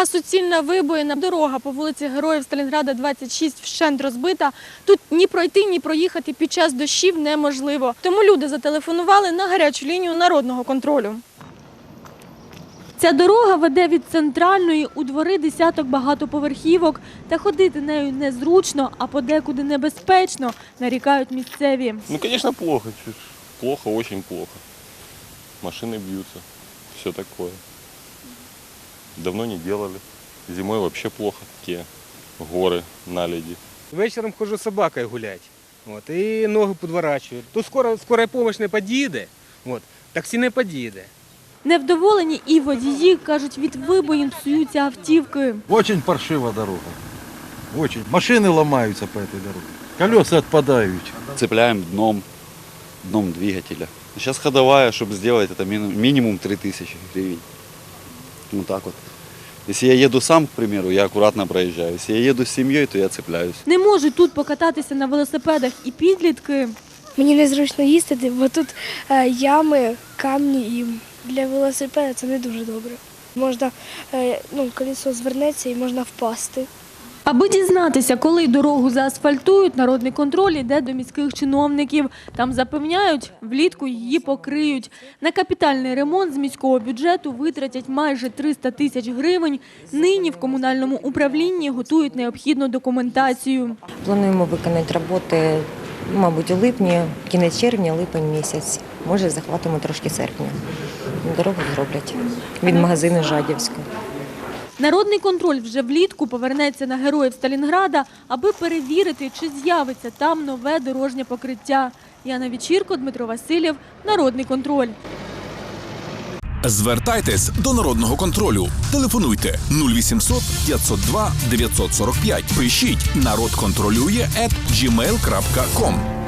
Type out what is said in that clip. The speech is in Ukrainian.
дорога, суцільна вибоїна. Дорога по вулиці Героїв Сталінграда 26 вщент розбита. Тут ні пройти, ні проїхати під час дощів неможливо. Тому люди зателефонували на гарячу лінію народного контролю. Ця дорога веде від центральної у двори десяток багатоповерхівок. Та ходити нею незручно, а подекуди небезпечно, нарікають місцеві. Ну, конечно, плохо. Плохо, очень плохо. Машины бьются, все такое Давно не делали. Зимой вообще плохо. Такие горы, наледи. Вечором ходжу з собакою гуляти. От, і ноги підворачую. Тут скоро скора помощь не під'їде, от, таксі не під'їде. Невдоволені і водії, кажуть, від вибоїн псуються автівки. Очень паршива дорога. Очень. Машины ломаются по этой дороге. Колеса отпадают. цепляем дном, дном двигателя. Сейчас ходовая, чтобы сделать это мину- минимум 3000 гривен. Вот так от. Якщо я їду сам, к примеру, я акуратно проїжджаю. Якщо я їду з сім'єю, то я цепляюсь. Не можуть тут покататися на велосипедах і підлітки. Мені незручно їздити, бо тут е, ями, камні і для велосипеда це не дуже добре. Можна, е, ну, колесо звернеться і можна впасти. Аби дізнатися, коли дорогу заасфальтують, народний контроль йде до міських чиновників. Там запевняють, влітку її покриють. На капітальний ремонт з міського бюджету витратять майже 300 тисяч гривень. Нині в комунальному управлінні готують необхідну документацію. Плануємо виконати роботи, мабуть, у липні, кінець червня, липень місяць. Може, захватимо трошки серпня. Дорогу зроблять від магазину Жадівська. Народний контроль вже влітку повернеться на героїв Сталінграда, аби перевірити, чи з'явиться там нове дорожнє покриття. Яна Вечірко, Дмитро Васильєв, Народний контроль. Звертайтесь до народного контролю. Телефонуйте 0800 502 945. Пишіть народ контролює gmail.com.